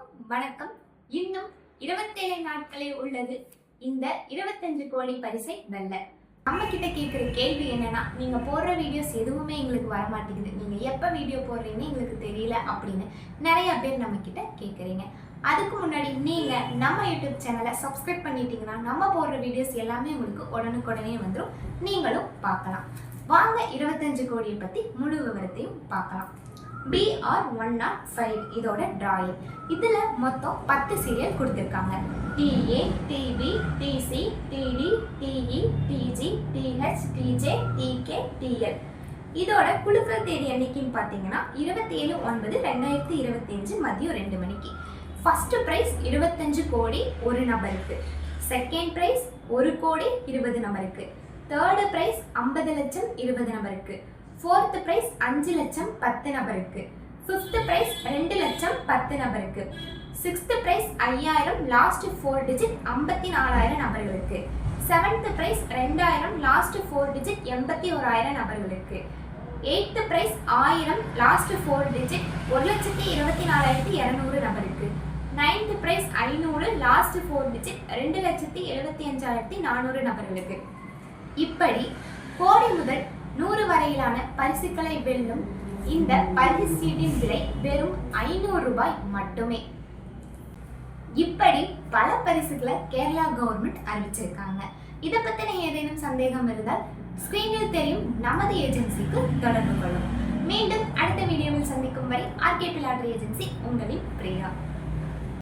அனைவருக்கும் வணக்கம். இன்னும் இருபத்தேழு நாட்களே உள்ளது. இந்த இருபத்தஞ்சு கோடி பரிசை வெல்ல. நம்ம கிட்ட கேட்குற கேள்வி என்னன்னா நீங்க போடுற வீடியோஸ் எதுவுமே எங்களுக்கு வர மாட்டேங்குது நீங்க எப்ப வீடியோ போடுறீங்கன்னு எங்களுக்கு தெரியல அப்படின்னு நிறைய பேர் நம்ம கிட்ட கேட்குறீங்க அதுக்கு முன்னாடி நீங்க நம்ம யூடியூப் சேனலை சப்ஸ்கிரைப் பண்ணிட்டீங்கன்னா நம்ம போடுற வீடியோஸ் எல்லாமே உங்களுக்கு உடனுக்குடனே வந்துடும் நீங்களும் பார்க்கலாம். வாங்க இருபத்தஞ்சு கோடியை பத்தி முழு விவரத்தையும் பார்க்கலாம். பிஆர் ஒன் நாட் ஃபைவ் இதோட டிராயிங் இதில் மொத்தம் பத்து சீரியல் கொடுத்துருக்காங்க. DA DB DC DD DE DG DH DJ DK DL இதோட குழுக்கள் தேதி என்னைக்குன்னு பார்த்தீங்கன்னா இருபத்தி ஏழு ஒன்பது ரெண்டாயிரத்தி இருபத்தஞ்சு மதியம் ரெண்டு மணிக்கு. ஃபஸ்ட்டு ப்ரைஸ் இருபத்தஞ்சு கோடி ஒரு நபருக்கு. செகண்ட் ப்ரைஸ் ஒரு கோடி இருபது நபருக்கு. தேர்டு ப்ரைஸ் ஐம்பது லட்சம் இருபது நபருக்கு. ஃபோர்த்து ப்ரைஸ் அஞ்சு லட்சம் பத்து நபருக்கு. ஃபிஃப்த்து ப்ரைஸ் ரெண்டு லட்சம் பத்து நபருக்கு. சிக்ஸ்த்து ப்ரைஸ் ஐயாயிரம் லாஸ்ட் ஃபோர் டிஜிட் ஐம்பத்தி நாலாயிரம் நபர்களுக்கு. செவன்த்து ப்ரைஸ் ரெண்டாயிரம் லாஸ்ட் ஃபோர் டிஜிட் எண்பத்தி ஓராயிரம் நபர்களுக்கு. எயித்து ப்ரைஸ் ஆயிரம் லாஸ்ட் ஃபோர் டிஜிட் ஒரு லட்சத்தி இருபத்தி நாலாயிரத்தி இரநூறு நபருக்கு. நைன்த்து ப்ரைஸ் ஐநூறு லாஸ்ட் ஃபோர் டிஜிட் ரெண்டு லட்சத்தி எழுபத்தி அஞ்சாயிரத்தி நானூறு நபர்களுக்கு. இப்படி கோடி முதல் நூறு வரையிலான பரிசுகளை வெல்லும் இந்த பரிசு சீட்டின் விலை வெறும் ஐநூறு ரூபாய் மட்டுமே. இப்படி பல பரிசுகளை கேரளா கவர்மெண்ட் அறிவிச்சிருக்காங்க. இதை பத்தின ஏதேனும் சந்தேகம் இருந்தால் ஸ்கிரீனில் தெரியும் நமது ஏஜென்சிக்கு தொடர்பு கொள்ளும். மீண்டும் அடுத்த வீடியோவில் சந்திக்கும் வரை ஆர்கே பிளாட்ரி ஏஜென்சி உங்களின் பிரியா.